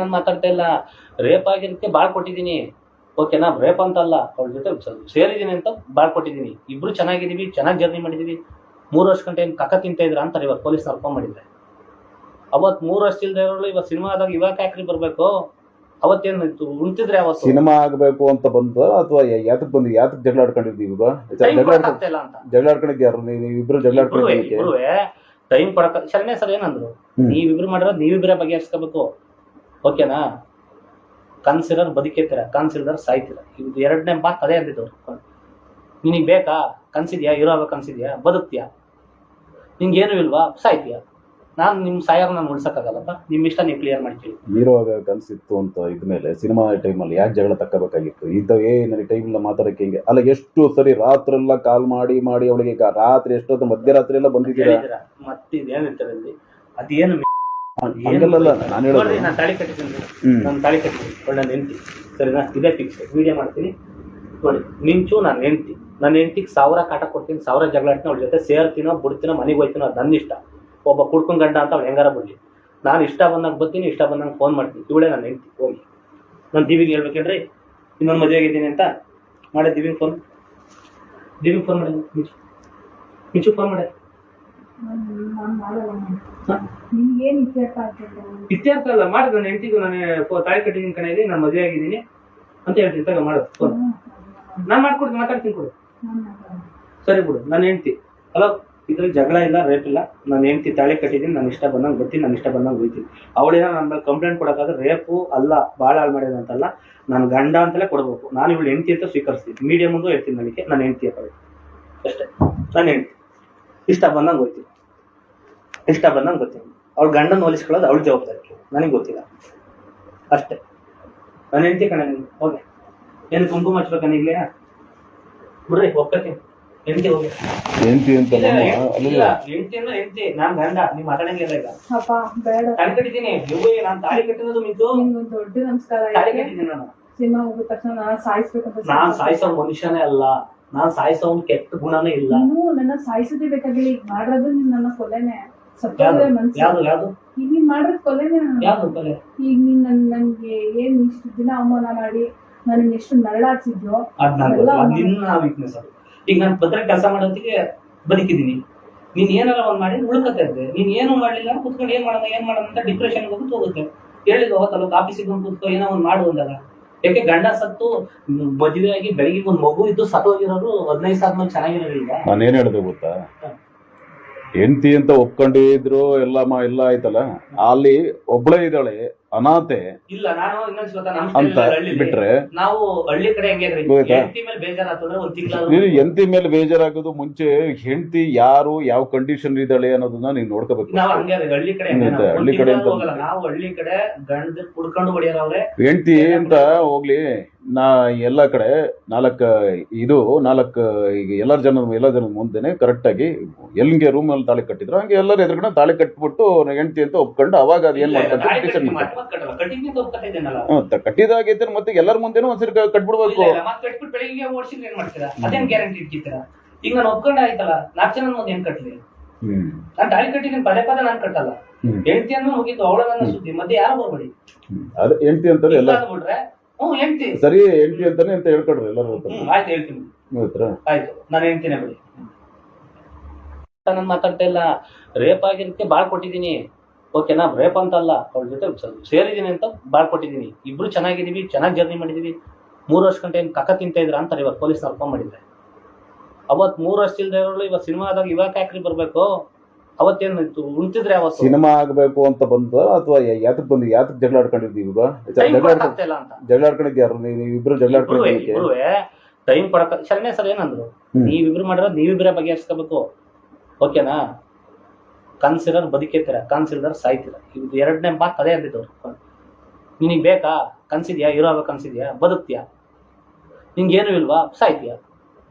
ನಾನು ಮಾತಾಡ್ತಾ ಇಲ್ಲ. ರೇಪ್ ಆಗಿರಕ್ಕೆ ಬಾಳ್ ಕೊಟ್ಟಿದ್ದೀನಿ. ಓಕೆನಾ ರೇಪ್ ಅಂತಲ್ಲ ಅವಳ ಜೊತೆ ಸೇರಿದ್ದೀನಿ ಅಂತ ಬಾಳ್ ಕೊಟ್ಟಿದ್ದೀನಿ. ಇಬ್ರು ಚೆನ್ನಾಗಿದೀವಿ ಚೆನ್ನಾಗಿ ಜರ್ನಿ ಮಾಡಿದೀವಿ ಮೂರು ವರ್ಷ ಗಂಟೆ ಏನು ಕಕ್ಕ ತಿಂತ ಇದ್ರ ಅಂತಾರೆ ಇವಾಗ ಪೊಲೀಸ್ ಫೋನ್ ಮಾಡಿದ್ರೆ. ಅವತ್ ಮೂರು ವರ್ಷ ಇಲ್ದೇ ಇರೋಳು ಸಿನಿಮಾ ಸಿನಿಮಾದಾಗ ಇವಾಗ ಯಾಕ್ರಿ ಬರ್ಬೇಕು? ಅವತ್ತೇನು ಉಂಟಿದ್ರೆ ಅವತ್ತು? ಸಿನಿಮಾ ಆಗ್ಬೇಕು ಅಂತ ಬಂದ ಅಥವಾ ಯಾತಕ್ ಬಂದಿ ಯಾತಕ್ ಜಗಳ ಆಡ್ಕೊಂಡಿದ್ವಿ ಇವಾಗ? ಜಗಳ ಆಡ್ಕೊಂಡಿದ್ಯಾರು ಅಂತ. ಜಗಳ ಆಡ್ಕೊಂಡಿದ್ ಯಾರು ನೀವು ಇಬ್ರು ಜಗಳ ಇಬ್ರು ಆಡ್ಕೊಂಡಿದ್ದಕ್ಕೆ? ಇಬ್ರು ಟೈಮ್ ಕೊಡಕ ಶರಣ್ಯ ಸರ್ ಏನಂದ್ರು. ನೀವಿಬ್ರು ಮಾಡಿರೋದು ನೀವಿಬ್ರೇ ಬಗೆಹರಿಸ್ಕೋಬೇಕು. ಓಕೆನಾ? ಕನ್ಸಿಡರ್ ಬದುಕಿರ್ತೀರ ಕನ್ಸಿಡರ್ ಸಾಯ್ತೀರ? ಇದು ಎರಡನೇ ಮಾತು ಅದೇ ಅಂದಿದ್ದವ್ರು ನಿನಗೆ ಬೇಕಾ? ಕನ್ಸಿದ್ಯಾ? ಇರೋ ಕನ್ಸಿದ್ಯಾ? ಬದುಕ್ತೀಯಾ? ನಿಂಗೇನು ಇಲ್ವಾ? ಸಾಯ್ತೀಯಾ? ನಾನು ನಿಮ್ಮ ಸಾಯಾಗ ನಾನು ಉಳ್ಸಕ್ಕಾಗಲ್ಲಪ್ಪ. ನಿಮ್ಮ ಇಷ್ಟ ನೀವು ಕ್ಲಿಯರ್ ಮಾಡ್ತೀವಿ ಇರುವಾಗ ಕನ್ಸಿತ್ತು ಅಂತ ಇದ್ಮೇಲೆ ಸಿನಿಮಾ ಟೈಮಲ್ಲಿ ಯಾಕೆ ಜಗಳ ತಕ್ಕಬೇಕಾಗಿತ್ತು? ಇದ್ದ ಏ ನನಗೆ ಟೈಮ್ ಇಲ್ಲ ಮಾತಾಡಕ್ಕೆ ಹಿಂಗೆ. ಅಲ್ಲ ಎಷ್ಟು ಸರಿ ರಾತ್ರೆಲ್ಲ ಕಾಲ್ ಮಾಡಿ ಮಾಡಿ ಅವಳಿಗೆ ರಾತ್ರಿ ಎಷ್ಟೊತ್ತು ಮಧ್ಯರಾತ್ರಿ ಎಲ್ಲ ಬಂದಿದ್ದೀರಾ? ಹೇಳಿದ್ದೀರಾ? ಮತ್ತೆ ಇದೇನಿರ್ತದಲ್ಲಿ ಅದೇನು ಹಂಗಲ್ಲ ನಾನು ಹೇಳೋದು. ನಾನು ತಾಳಿ ಕಟ್ಟಿದ್ದೀನಿ. ನಾನು ತಾಳಿ ಕಟ್ಟಿದ್ದೀನಿ. ಒಳ್ಳೆ ಹೆಂಡತಿ. ಸರಿನಾ? ಇದೇ ಫಿಕ್ಸ್ ವಿಡಿಯೋ ಮಾಡ್ತೀನಿ. ನೋಡಿ ನಿಂಚು ನಾನು ಹೆಂಡ್ತಿ. ನನ್ನ ಹೆಂಡತಿಗೆ ಸಾವಿರ ಕಾಟ ಕೊಡ್ತೀನಿ ಸಾವಿರ ಜಗಳ ಅವಳ ಜೊತೆ ಸೇರ್ತೀನೋ ಬಿಡ್ತೀನೋ ಮನೆಗೆ ಹೋಯ್ತೀನೋ ಅದು ನನ್ನ ಇಷ್ಟ. ಒಬ್ಬ ಕುಡ್ಕೊಂಡ್ ಗಂಡ ಅಂತ ಅವ್ಳು ಹೆಂಗಾರ ಬಿಡ್ಲಿ. ನಾನು ಇಷ್ಟ ಬಂದಾಗ ಬರ್ತೀನಿ ಇಷ್ಟ ಬಂದಂಗೆ ಫೋನ್ ಮಾಡ್ತೀನಿ. ಇವಳೇ ನನ್ನ ಹೆಂಡತಿ. ಹೋಗಿ. ನಾನು ದಿವಿಗೆ ಹೇಳ್ಬೇಕೇನ್ರಿ? ಇನ್ನೊಂದು ಮದುವೆ ಆಗಿದ್ದೀನಿ ಅಂತ ಮಾಡಿ ದಿವಿಗೆ ಫೋನ್ ದಿವಿಗೆ ಫೋನ್ ಮಾಡಿ ಮಿಂಚು. ಮಿಂಚು ಫೋನ್ ಮಾಡಿ. ಇತ್ಯರ್ಥ ಅಲ್ಲ ಮಾಡಿದ್ರು ನನ್ನ ಹೆಂಡತಿಗೂ, ನಾನು ತಾಯಿ ಕಟ್ಟಿದ್ದೀನಿ ಕಣ ಇದೆ ನಾನು ಮದುವೆ ಆಗಿದ್ದೀನಿ ಅಂತ ಹೇಳ್ತೀನಿ, ತಗೋ, ಮಾಡು, ಫೋನ್. ನಾನು ಮಾಡ್ಕೊಡ್ತೀನಿ, ಮಾತಾಡ್ತೀನಿ ಕೊಡು. ಸರಿ ಬಿಡು, ನನ್ನ ಹೆಂಡತಿ. ಹಲೋ ಇದ್ರಲ್ಲಿ ಜಗಳ ಇಲ್ಲ ರೇಪ್ ಇಲ್ಲ. ನಾನು ಹೆಂಡತಿ ತಾಳಿ ಕಟ್ಟಿದ್ದೀನಿ ನಾನು ಇಷ್ಟ ಬಂದಂಗೆ ಗೊತ್ತೀನಿ ನಾನು ಇಷ್ಟ ಬಂದಂಗೆ ಹೋಯ್ತೀನಿ ಅವಳೇನೋ ನನ್ನ ಮೇಲೆ ಕಂಪ್ಲೇಂಟ್ ಕೊಡೋಕ್ಕಾದ್ರೆ ರೇಪು ಅಲ್ಲ ಭಾಳ ಹಾಳು ಮಾಡಿದ ಅಂತಲ್ಲ, ನಾನು ಗಂಡ ಅಂತಲೇ ಕೊಡಬೇಕು. ನಾನು ಇವಳು ಹೆಂಡತಿ ಅಂತ ಸ್ವೀಕರಿಸ್ತೀನಿ. ಮೀಡಿಯಮ್ ಮುಂದೆ ಹೇಳ್ತೀನಿ ನನಗೆ, ನನ್ನ ಹೆಂಡತಿ ಅಷ್ಟೇ, ನನ್ನ ಹೆಂಡತಿ. ಇಷ್ಟ ಬಂದಂಗೆ ಹೋಯ್ತೀನಿ ಇಷ್ಟ ಬಂದಂಗೆ ಗೊತ್ತಿಲ್ಲ. ಅವ್ಳ ಗಂಡನ ಹೋಲಿಸ್ಕೊಳ್ಳೋದು ಅವಳ ಜವಾಬ್ದಾರಿ ನನಗೆ ಗೊತ್ತಿಲ್ಲ. ಅಷ್ಟೇ. ನಾನು ಹೆಂಡತಿ ಕಣ ಹೋಗಿ. ಏನು ಕುಂಕುಮ ಹಚ್ಬೇಕಾ ಈಗಲೇ ಬಿಡ್ರಿ ಹೋಗ್ತೀನಿ. ಹೆಂಡತಿ ಹೋಗಿ. ಹೆಂಡತಿ ಅಂತ ಇಲ್ಲ, ಹೆಂಡ್ತಿ ಅಂದ್ರೆ ಹೆಂಡ್ತಿ. ನಾನ್ ಗಂಡ. ನೀವ್ ಮಾತಾಡಂಗಿಲ್ಲ ಈಗ. ಅಪ್ಪ ಬೇಡ. ತಾಳಿ ಕಟ್ಟಿದ್ದೀನಿ ಇವ್ವೇ ನಾನ್ ತಾಳಿ ಕಟ್ಟಿರೋದು ನಿಮ್ಗೊಂದು ದೊಡ್ಡ ನಮಸ್ಕಾರ ತಾಳಿ ಕಟ್ಟಿದ್ದೀನಿ ನಾನು. ಸಿನಿಮಾ ಹೋಗಿದ ತಕ್ಷಣ ನಾನು ಸಾಯಿಸ್ಬೇಕಂತ ನಾನ್ ಸಾಯಿಸೋ ಮನುಷ್ಯನೇ ಅಲ್ಲ. ನಾನ್ ಸಾಯಿಸೋ ಒಂದ್ ಕೆಟ್ಟ ಗುಣನೇ ಇಲ್ಲ. ನೀನು ನನ್ನ ಸಾಯಿಸೋದೇ ಬೇಕಾಗಿ ಈಗ ಮಾಡಿರೋದು ನೀನ್ ನನ್ನ ಕೊಲೆನೆ. ಸತ್ತೋದ್ರೆ ಮನ್ಸು. ಯಾವ್ದು ಯಾವ್ದು? ಈಗ ನೀನ್ ಮಾಡಿರೋದು ಕೊಲೆನೆ ನಾನು. ಯಾವ್ದು ಕೊಲೆ? ಈಗ ನೀನ್ ನನ್ ನನ್ಗೆ ಏನ್ ಇಷ್ಟು ದಿನ ಅವಮಾನ ಮಾಡಿ ನನಗೆ ಎಷ್ಟು ನರಳಾಡ್ಸಿದ್ಯೋ ಅದ್ ನಾನು ಅದೆಲ್ಲ ಅದ್ ನಿನ್ನ ವೀಕ್ನೆಸ್ ಅದು. ಈಗ ನಾನು ಭದ್ರ ಕೆಲಸ ಮಾಡೋದಕ್ಕೆ ಬದುಕಿದೀನಿ ನೀನ್ ಏನಾರ ಒಂದ್ ಮಾಡಿ ಉಳ್ಕತ್ತೆ ಇದ್ದೆ. ನೀನ್ ಏನು ಮಾಡ್ಲಿಲ್ಲ ಕುತ್ಕೊಂಡು ಏನ್ ಮಾಡೋಣ ಏನ್ ಮಾಡೋಣ ಅಂತ ಡಿಪ್ರೆಷನ್ ಹೋಗುತ್ತೆ ಹೋಗುತ್ತೆ ಹೇಳಿದ್ ಹೋಗತ್ತಲ್ಲ ಆಫೀಸಿಗೆ ಬಂದು ಕುತ್ಕೋ ಏನೋ ಒಂದ್ ಮಾಡು ಅಂದಾಗ. ಯಾಕೆ ಗಂಡ ಸತ್ತು ಮದುವೆ ಆಗಿ ಬೆಳಿಗ್ಗೆ ಒಂದ್ ಮಗು ಇದ್ದು ಸತ್ತೋಗಿರೋರು ಹದಿನೈದು ಸಾವಿರ ಚೆನ್ನಾಗಿರೋದಿಲ್ಲ ನಾನೇನ್ ಹೇಳಿದೆ ಗೊತ್ತಾ? ಹೆಂಡತಿ ಅಂತ ಒಪ್ಕೊಂಡಿದ್ರು ಎಲ್ಲ ಮಾ ಎಲ್ಲ ಆಯ್ತಲ್ಲ? ಅಲ್ಲಿ ಒಬ್ಳೇ ಇದ್ದಾಳೆ ಅನಾಥೆ ಇಲ್ಲ ನಾನು ಇನ್ನೊಂದ್ ಗೊತ್ತಾ ನಮ್ಮ ಅಂತ ಬಿಟ್ರೆ? ನಾವು ಹಳ್ಳಿ ಕಡೆ ಹೆಂಗೆ? ಹೆಂಡತಿ ಮೇಲೆ ಬೇಜಾರಾತಂದ್ರೆ ಒಂದ್ ನೀನು ತಿಂಗಳ ಹೆಂಡತಿ ಮೇಲೆ ಬೇಜಾರಾಗೋದು ಮುಂಚೆ ಹೆಂಡತಿ ಯಾರು ಯಾವ ಕಂಡೀಷನ್ ಇದ್ದಾಳೆ ಅನ್ನೋದನ್ನ ನೀನ್ ನೋಡ್ಕೋಬೇಕು. ನಾವ್ ಹಂಗೆ ರೀ, ಹಳ್ಳಿ ಕಡೆ ಹೆಂಗೆ? ನಾವು ಹಳ್ಳಿ ಒಂದ್ ಕಡೆ ತಿಂಗ್ಳು ಅಂತ. ಹೋಗಲ್ಲ ನಾವು ಹಳ್ಳಿ ಕಡೆ ಗಂಡದ್ ಕುಡ್ಕೊಂಡು ಹೊಡಿಯೋರವ್ರೆ ಹೆಂಡತಿ ಅಂತ ಹೋಗ್ಲಿ. ನಾ ಎಲ್ಲ ಕಡೆ ನಾಲ್ಕು ಇದು ನಾಲ್ಕು ಈಗ ಎಲ್ಲರ ಜನ ಎಲ್ಲ ಜನದ ಮುಂದೆನೆ ಕರೆಕ್ಟಾಗಿ ಎಲ್ಲಿಗೆ ರೂಮ್ ಅಲ್ಲಿ ತಾಳಿ ಕಟ್ಟಿದ್ರು. ಹಂಗೆ ಎಲ್ಲರ ಎದುರುಗಡೆ ತಾಳಿ ಕಟ್ಬಿಟ್ಟು ಹೆಂಡತಿ ಅಂತ ಒಪ್ಕೊಂಡು ಅವಾಗ ಅದು ಏನು ಮಾಡ್ತಾರೆ ಮಾಡ್ತಾರೆ ಮತ್ತೆ ಅಂತ ಎಲ್ಲರ ಮುಂದೆನೂ ಒಂದ್ಸರಿ ಕಟ್ಬಿಡ್ಬೇಕು. ಈಗ ನಾನು ಒಪ್ಕೊಂಡೆ ಆಯ್ತಲ್ಲ ನಾಲ್ಕು ಜನ ಮುಂದೆ ಏನ್ ಕಟ್ಲಿ? ಹ್ಮ್. ತಾಳಿ ಕಟ್ಟಿದ್ದೀನಿ ಪದೇ ಪದೇ ನಾನ್ ಕಟ್ಟಲ್ಲ. ಹ್ಮ್. ಹೆಂಡತಿ ಅಂದ್ರೆ ಮುಗೀತು ಅವಳ ನನ್ನ ಸುದ್ದಿ ಮತ್ತೆ ಯಾರು ಬರ್ಬೇಡಿ ಹ್ಮ್. ಅದು ಹೆಂಡತಿ ಅಂತಾರೆ ಎಲ್ಲ ಇಲ್ಲ ಹೆಂಡತಿ ಸರಿ ಹೆಂಡತಿ ಅಂತಾನೆ ಅಂತ ಹೇಳ್ಕೊಡ್ರಿ ಎಲ್ಲರೂ ಹ್ಮ್ ಆಯ್ತು ಹೇಳ್ತೀನಿ. ಹತ್ರ ಆಯ್ತು ನಾನು ಹೇಳ್ತೀನಿ ಬಿಡಿ. ನಾನು ಮಾತಾಡ್ತಾ ಇಲ್ಲ ರೇಪ್ ಆಗಿರಕ್ಕೆ ಬಾಳ್ ಕೊಟ್ಟಿದ್ದೀನಿ. ಓಕೆನಾ ರೇಪ್ ಅಂತ ಅಲ್ಲ ಅವ್ರ ಜೊತೆ ಸ್ವಲ್ಪ ಸೇರಿದ್ದೀನಿ ಅಂತ ಬಾಳ್ ಕೊಟ್ಟಿದ್ದೀನಿ. ಇಬ್ರು ಚೆನ್ನಾಗಿದೀವಿ ಚೆನ್ನಾಗಿ ಜರ್ನಿ ಮಾಡಿದೀವಿ ಮೂರು ವರ್ಷ ಗಂಟೆ ಏನು ಕಕ್ಕ ತಿಂತ ಇದ್ರ ಅಂತಾರೆ ಇವಾಗ ಪೊಲೀಸ್ ಫೋನ್ ಮಾಡಿದ್ರೆ. ಅವತ್ ಮೂರು ವರ್ಷ ಇಲ್ದೇ ಇವಾಗ ಸಿನಿಮಾ ಸಿನಿಮಾದಾಗ ಇವಾಗ ಯಾಕ್ರಿ ಬರ್ಬೇಕು? ಅವತ್ತೇನು ಇತ್ತು ಉಣ್ತಿದ್ರೆ ಅವತ್ತು ಸಿನಿಮಾ ಆಗ್ಬೇಕು ಅಂತ ಬಂದ ಅಥವಾ ಯಾತಕ್ ಬಂದ್ ಯಾತಕ್ ಜಗಳ ಆಡ್ಕೊಂಡಿದ್ದೀವಿ ಇವಾಗ? ಜಗಳ ಆಗ್ತಾ ಇಲ್ಲ ಅಂತ. ಜಗಳ ಆಡ್ಕೊಂಡಿದ್ ಯಾರು ನೀವು ಇಬ್ರು ಜಗಳ ಇಬ್ರುವೆ ಆಡ್ಕೊಂಡಿದ್ದಕ್ಕೆ ಟೈಮ್ ಕೊಡಕ ಶರಣ್ಯ ಸರ್ ಏನಂದ್ರು? ಹ್ಮ್. ನೀವಿಬ್ರು ಮಾಡಿರೋದು ನೀವಿಬ್ರೇ ಬಗೆಹರಿಸ್ಕೋಬೇಕು. ಓಕೆನಾ? ಕನ್ಸಿರೋರ್ ಬದುಕಿರ್ತೀರ ಕನ್ಸಿಲರ್ ಸಾಯ್ತೀರ. ಇದು ಎರಡನೇ ಮಾತು ಅದೇ ಅಂದಿದ್ದವ್ರು ನಿನಗೆ ಬೇಕಾ? ಕನ್ಸಿದ್ಯಾ? ಇರೋ ಕನ್ಸಿದ್ಯಾ? ಬದುಕ್ತೀಯಾ? ನಿಂಗೇನು ಇಲ್ವಾ? ಸಾಯ್ತೀಯಾ?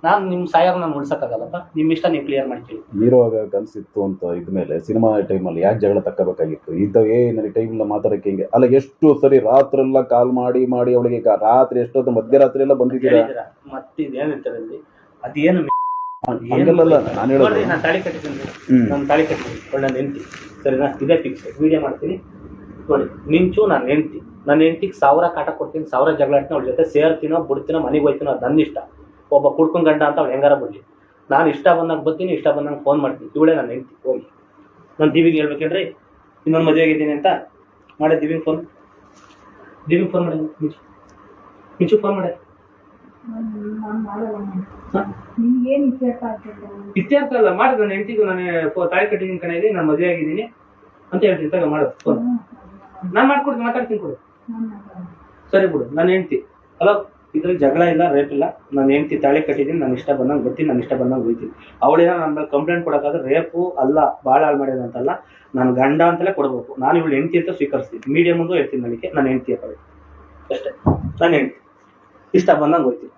ನಾನು ನಿಮ್ಮ ಸಾಯರ್ ನಾನು ಉಳ್ಸಕ್ಕಾಗಲ್ಲಪ್ಪ ನಿಮ್ಮ ಇಷ್ಟ ನೀವು ಕ್ಲಿಯರ್ ಮಾಡ್ತೀವಿ ಹೀರೋ ಕನ್ಸಿತ್ತು ಅಂತ ಇದ್ಮೇಲೆ ಸಿನಿಮಾ ಟೈಮಲ್ಲಿ ಯಾಕೆ ಜಗಳ ತಕ್ಕಬೇಕಾಗಿತ್ತು? ಇದ್ದ ಏ ನನಗೆ ಟೈಮ್ ಇಲ್ಲ ಮಾತಾಡಕ್ಕೆ ಹಿಂಗೆ? ಅಲ್ಲ ಎಷ್ಟು ಸರಿ ರಾತ್ರೆಲ್ಲ ಕಾಲ್ ಮಾಡಿ ಮಾಡಿ ಅವಳಿಗೆ ರಾತ್ರಿ ಎಷ್ಟೊತ್ತು ಮಧ್ಯರಾತ್ರಿ ಎಲ್ಲ ಬಂದಿದ್ದೀರಾ? ಮತ್ತೆ ಅದೇನು ಹಂಗಲ್ಲ ನಾನು ಹೇಳೋದು. ನಾನು ತಾಳಿ ಕಟ್ಟಿದ್ದೀನಿ ನಾನು ತಾಳಿ ಕಟ್ಟಿದ್ದೀನಿ. ಒಳ್ಳೆ ಸರಿ ಸರಿನಾ? ಇದೇ ಫಿಕ್ಸ್ ವಿಡಿಯೋ ಮಾಡ್ತೀನಿ. ನೋಡಿ ನಿಂಚು ನಾನು ಹೆಂಡ್ತಿ. ನನ್ನ ಹೆಂಡ್ತಿಗೆ ಸಾವಿರ ಕಾಟ ಕೊಡ್ತೀನಿ ಸಾವಿರ ಜಗಳ ಆಡ್ತೀನಿ ಅವ್ಳ ಜೊತೆ ಸೇರ್ತೀನೋ ಬಿಡ್ತೀನೋ ಮನೆಗೆ ಹೋಯ್ತೀನೋ ಅದು ನನ್ನ ಇಷ್ಟ. ಒಬ್ಬ ಕುಡ್ಕೊಂಡ್ ಗಂಡ ಅಂತ ಅವ್ಳು ಹೆಂಗಾರ ಬಿಡ್ಲಿ. ನಾನು ಇಷ್ಟ ಬಂದಾಗ ಬರ್ತೀನಿ, ಇಷ್ಟ ಬಂದಾಗ ಫೋನ್ ಮಾಡ್ತೀನಿ. ಇವಳೇ ನನ್ನ ಹೆಂಡ್ತಿ ಹೋಗಿ ನಾನು ದಿವಿಗೆ ಹೇಳ್ಬೇಕೇನ್ರಿ ಇನ್ನೊಂದು ಮದುವೆ ಆಗಿದ್ದೀನಿ ಅಂತ? ಮಾಡಿ, ದಿವಿಗೆ ಫೋನ್ ದಿವಿಗೆ ಫೋನ್ ಮಾಡಿ, ಮಿಂಚು. ಮಿಂಚು ಫೋನ್ ಮಾಡಿ. ನಾನು ನಾನು ಇತ್ಯರ್ಥ ಅಲ್ಲ, ಮಾಡಿ ನನ್ನ ಹೆಂಡ್ತಿಗೂ, ನಾನು ತಾಯಿ ಕಟ್ಟಿದ್ದೀನಿ ಕಣ ಇದೆ ನಾನು ಮದುವೆ ಆಗಿದ್ದೀನಿ ಅಂತ ಹೇಳ್ತೀನಿ. ತಗ ಮಾಡು ಫೋನ್ ನಾನು ಮಾಡ್ಕೊಡ್ತೀನಿ, ಮಾತಾಡ್ತೀನಿ ಕೊಡು. ಸರಿ ಬಿಡು ನಾನು ಹೆಂಡ್ತಿ. ಹಲೋ ಇದ್ರಲ್ಲಿ ಜಗಳ ಇಲ್ಲ ರೇಪ್ ಇಲ್ಲ. ನಾನು ಹೆಂಡ್ತಿ ತಾಳಿ ಕಟ್ಟಿದ್ದೀನಿ, ನಾನು ಇಷ್ಟ ಬಂದಂಗೆ ಬರ್ತೀನಿ, ನಾನು ಇಷ್ಟ ಬಂದಂಗೆ ಹೋಗ್ತೀನಿ ಅವಳೇನೋ ನನ್ನ ಮೇಲೆ ಕಂಪ್ಲೇಂಟ್ ಕೊಡೋಕ್ಕಾದ್ರೆ ರೇಪು ಅಲ್ಲ ಭಾಳ ಹಾಳು ಮಾಡಿದ ಅಂತಲ್ಲ, ನಾನು ಗಂಡ ಅಂತಲೇ ಕೊಡಬೇಕು. ನಾನು ಇವಳು ಹೆಂಡ್ತಿ ಅಂತ ಸ್ವೀಕರಿಸ್ತೀನಿ. ಮೀಡಿಯಂ ಮುಂದೆ ಹೇಳ್ತೀನಿ ನನಗೆ ನನ್ನ ಹೆಂಡ್ತಿ ಅಂತ ಅಷ್ಟೇ. ನನ್ನ ಹೆಂಡ್ತಿ. ಇಷ್ಟ ಬಂದಂಗೆ ಹೋಗ್ತೀನಿ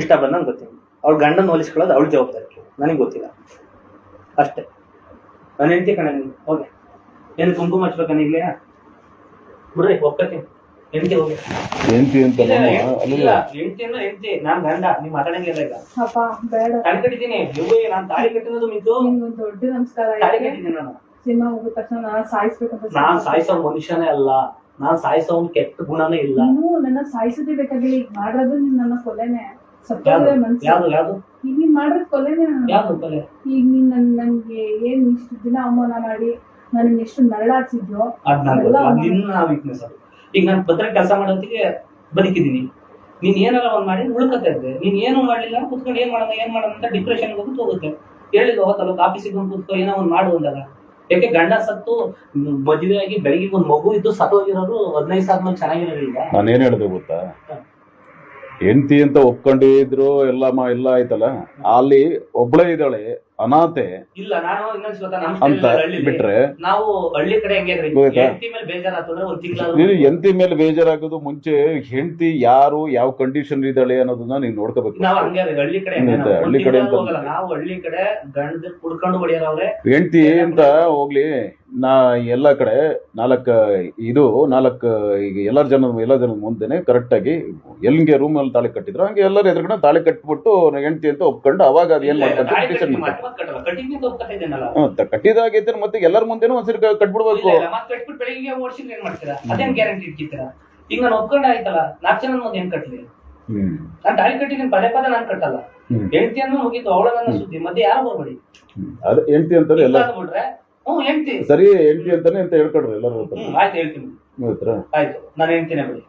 ಇಷ್ಟ ಬಂದಂಗೆ ಗೊತ್ತೀನಿ ಅವ್ಳ ಗಂಡನ ಹೋಲಿಸ್ಕೊಳ್ಳೋದು ಅವಳ ಜವಾಬ್ದಾರಿ. ನನಗೆ ಗೊತ್ತಿಲ್ಲ. ಅಷ್ಟೇ. ನನ್ನ ಹೆಂಡ್ತಿ ಕಣ ಓಕೆ ಏನು ಕುಂಕುಮ ಹಚ್ಬೇಕಾ ಈಗಲೇ ಬಿಡ್ರಿ ಒಪ್ಕೋತೀನಿ ಹೆಂಡ್ತಿ ಅಂತ ಇಲ್ಲ, ನಮ್ಮ ಹೆಂಡ್ತಿ ನಾನ್ ಗಂಡ ನೀವ್ ಮಾತಾಡಂಗಿಲ್ಲ ಈಗ ಅಪ್ಪ ಬೇಡ. ತಾಳಿ ಕಟ್ಟಿದ್ದೀನಿ ಇವ್ವೇ ನಾನ್ ತಾಳಿ ಕಟ್ಟಿರೋದು ಮಿಂಚು ನಿಮ್ಗೊಂದು ದೊಡ್ಡ ನಮಸ್ಕಾರ ತಾಳಿ. ಕಟ್ಟಿದ್ದೀನಿ ನಾನು. ಸಿನಿಮಾ ಹೋಗಿದ ತಕ್ಷಣ ನಾನು ಸಾಯಿಸ್ಬೇಕಂತ ನಾನ್ ಸಾಯಿಸೋ ಮನುಷ್ಯನೇ ಅಲ್ಲ. ನಾನ್ ಸಾಯಿಸೋ ಒಂದು ಕೆಟ್ಟ ಗುಣನೇ ಇಲ್ಲ. ನೀನು ನನ್ನ ಸಾಯಿಸದೇ ಬೇಕಾಗಿಲ್ಲ ಈಗ ಮಾಡಿರೋದು ನೀನ್ ನನ್ನ ಕೊಲೆನೆ. ಸತ್ತೋದ್ರೆ ಮನ್ಸು. ಯಾವ್ದು ಯಾವ್ದು? ಈಗ ನೀನ್ ಮಾಡಿರೋದು ಕೊಲೆನೆ ಯಾವ್ದು ಕೊಲೆ? ಈಗ ನೀನ್ ನನ್ ನನ್ಗೆ ಏನ್ ಇಷ್ಟು ದಿನ ಅವಮಾನ ಮಾಡಿ ನನಗೆ ಎಷ್ಟು ನರಳಾಡ್ಸಿದ್ಯೋ ನಿನ್ನ ವೀಕ್ನೆಸ್ ಅದು. ಈಗ ನಾನು ಭದ್ರ ಕೆಲಸ ಮಾಡೋತ್ತಿಗೆ ಬದುಕಿದ್ದೀನಿ ನೀನ್ ಏನಾರ ಒಂದ್ ಮಾಡಿ ಉಳ್ಕತ್ತ ಇದ್ದೆ ನೀನ್ ಏನು ಮಾಡ್ಲಿಲ್ಲ ಕುತ್ಕೊಂಡು ಏನ್ ಮಾಡೋಣ ಏನ್ ಮಾಡೋಣ ಅಂತ ಡಿಪ್ರೆಷನ್ ಹೋಗುತ್ತೆ. ಹೋಗುತ್ತೆ ಹೇಳಿದ ಹೋಗತ್ತಲ್ಲ ಆಫೀಸಿಗೆ ಬಂದು ಕೂತ್ಕೊ ಏನೋ ಒಂದ್ ಮಾಡು ಅಂದಾಗ. ಯಾಕೆ ಗಂಡ ಸತ್ತು ಮದುವೆ ಆಗಿ ಬೆಳಿಗ್ಗೆ ಒಂದ್ ಮಗು ಇದ್ದು ಸತ್ತೋಗಿರೋರು ಹದಿನೈದು ಸಾವಿರ ಮೇಲೆ ಚೆನ್ನಾಗಿರೋದಿಲ್ಲ ನಾನೇನ್ ಹೇಳಿದೆ ಗೊತ್ತಾ? ಹೆಂಡ್ತಿ ಅಂತ ಒಪ್ಕೊಂಡಿದ್ರು ಎಲ್ಲ ಮಾ ಎಲ್ಲ ಆಯ್ತಲ್ಲ? ಅಲ್ಲಿ ಒಬ್ಳೇ ಇದ್ದಾಳೆ ಅನಾಥೆ ಇಲ್ಲ ನಾನು ಇನ್ನೊಂದ್ ಅಂತ style ಅಲ್ಲಿ ಹಳ್ಳಿಲಿ ಬಿಟ್ರೆ ನಾವು ಹಳ್ಳಿ ಕಡೆ ಹೆಂಗೆ ಗೊತ್ತಾ? ಹೆಂಡತಿ ಮೇಲೆ ಬೇಜಾರಾತಂದ್ರೆ ಒಂದ್ ನೀನು ಹೆಂಡತಿ ಮೇಲೆ ಬೇಜಾರಾಗೋದು ಮುಂಚೆ ಹೆಂಡತಿ ಯಾರು ಯಾವ ಕಂಡೀಷನ್ ಇದ್ದಾಳೆ ಅನ್ನೋದನ್ನ ನೀನ್ ನೋಡ್ಕೋಬೇಕು ನಾವ್ ಹಂಗೆ ರೀ, ಹಳ್ಳಿ ಕಡೆ ಹಂಗೆ ನಾವು. ಹಳ್ಳಿ ಒಂದ್ ಕಡೆ ಅಂತ ಹೋಗಲ್ಲ ನಾವು ಹಳ್ಳಿ ಕಡೆ ಗಂಡ ಕುಡ್ಕೊಂಡು ಹೊಡಿಯೋರವ್ರೆ ಹೆಂಡತಿ ಅಂತ ಹೋಗ್ಲಿ ನಾ ಎಲ್ಲ ಕಡೆ ನಾಲ್ಕ ಇದು ನಾಲ್ಕು ಈಗ ಎಲ್ಲರ ಜನ ಎಲ್ಲ ಜನ ಮುಂದೆನೆ ಕರೆಕ್ಟ್ ಆಗಿ ಎಲ್ಲಿಗೆ ರೂಮ್ ಅಲ್ಲಿ ತಾಳಿ ಕಟ್ಟಿದ್ರು ಹಂಗೆ ಎಲ್ಲರ ಎದುರುಗಡೆ ತಾಳಿ ಕಟ್ಬಿಟ್ಟು ಹೆಂಡತಿ ಅಂತ ಒಪ್ಕೊಂಡು ಅವಾಗ ಅದು ಏನ್ ತಾಳಿ ಕಟ್ಟಿ ಮಾಡ್ತಾರೆ ಅಂತ ಕಟ್ಟಿದಾಗೈತೆ ಮತ್ತೆ ಎಲ್ಲರ ಮುಂದೆನೂ ಒಂದ್ಸರಿ ಕಟ್ಬಿಡ್ಬೇಕು. ಮತ್ತೆ ಕಟ್ಬಿಟ್ಟು ಬೆಳಿಗ್ಗೆ ಓಡಿಸಿದ್ರೆ ಏನ್ ಮಾಡ್ತೀರಾ? ಅದೇನ್ ಗ್ಯಾರಂಟಿ ಈಗ ನಾನು ಒಪ್ಕೊಂಡ ಆಯ್ತಲ್ಲ ನಾಲ್ಕು ಜನ ಮುಂದೆ ಏನ್ ಕಟ್ಲಿ? ನಾನು ತಾಳಿ ಕಟ್ಟಿದ್ದೀನಿ ಪದೇ ಪದೇ ನಾನು ಕಟ್ಟಲ್ಲ. ಹೆಂಡತಿ ಅನ್ನೋ ಮುಗೀತು ಅವಳ ನನ್ನ ಸುದ್ದಿ ಮತ್ತೆ ಯಾರು ಹೋಗ್ಬೇಡಿ. ಅದೇ ಹೆಂಡತಿ ಅಂತಾರೆ ಎಲ್ಲ ಬಿಟ್ರೆ ಹ್ಞೂ ಹೆಂಡತಿ. ಸರಿ ಹೆಂಡತಿ ಅಂತಾನೆ ಅಂತ ಹೇಳ್ಕೊಡ್ರಿ ಎಲ್ಲರೂ ಆಯ್ತು ಹೇಳ್ತೀನಿ. ಆಯ್ತು ನಾನು ಹೆಂಡ್ತಿನೇ ಬಿಡಿ.